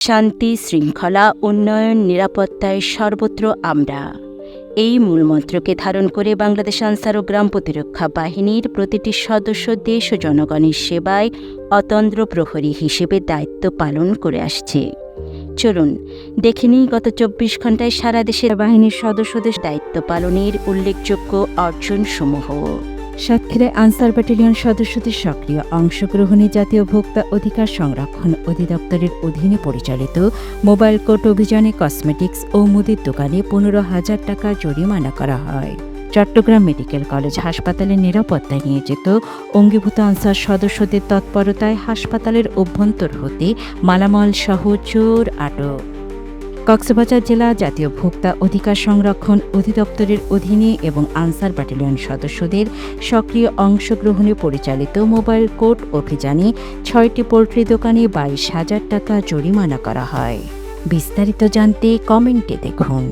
শান্তি, শৃঙ্খলা, উন্নয়ন, নিরাপত্তায় সর্বত্র আমরা। এই মূলমন্ত্রকে ধারণ করে বাংলাদেশ আনসার ও গ্রাম প্রতিরক্ষা বাহিনীর প্রতিটি সদস্য দেশ ও জনগণের সেবায় অতন্দ্র প্রহরী হিসেবে দায়িত্ব পালন করে আসছে। চলুন, দেখে নিই গত চব্বিশ ঘন্টায় সারা দেশের বাহিনীর সদস্যদের দায়িত্ব পালনের উল্লেখযোগ্য অর্জনসমূহ। সাতক্ষীরায় আনসার ব্যাটালিয়ন সদস্যদের সক্রিয় অংশগ্রহণে জাতীয় ভোক্তা অধিকার সংরক্ষণ অধিদপ্তরের অধীনে পরিচালিত মোবাইল কোর্ট অভিযানে কসমেটিক্স ও মুদির দোকানে পনেরো হাজার টাকা জরিমানা করা হয়। চট্টগ্রাম মেডিকেল কলেজ হাসপাতালে নিরাপত্তায় নিয়োজিত অঙ্গীভূত আনসার সদস্যদের তৎপরতায় হাসপাতালের অভ্যন্তর হতে মালামাল সহ চোর আটক। কক্সবাজার জেলা জাতীয় ভোক্তা অধিকার সংরক্ষণ অধিদপ্তরের অধীনে এবং আনসার ব্যাটালিয়ন সদস্যদের সক্রিয় অংশগ্রহণে পরিচালিত মোবাইল কোর্ট অভিযানে ছয়টি পোল্ট্রি দোকানে বাইশ হাজার টাকা জরিমানা করা হয়। বিস্তারিত জানতে কমেন্টে দেখুন।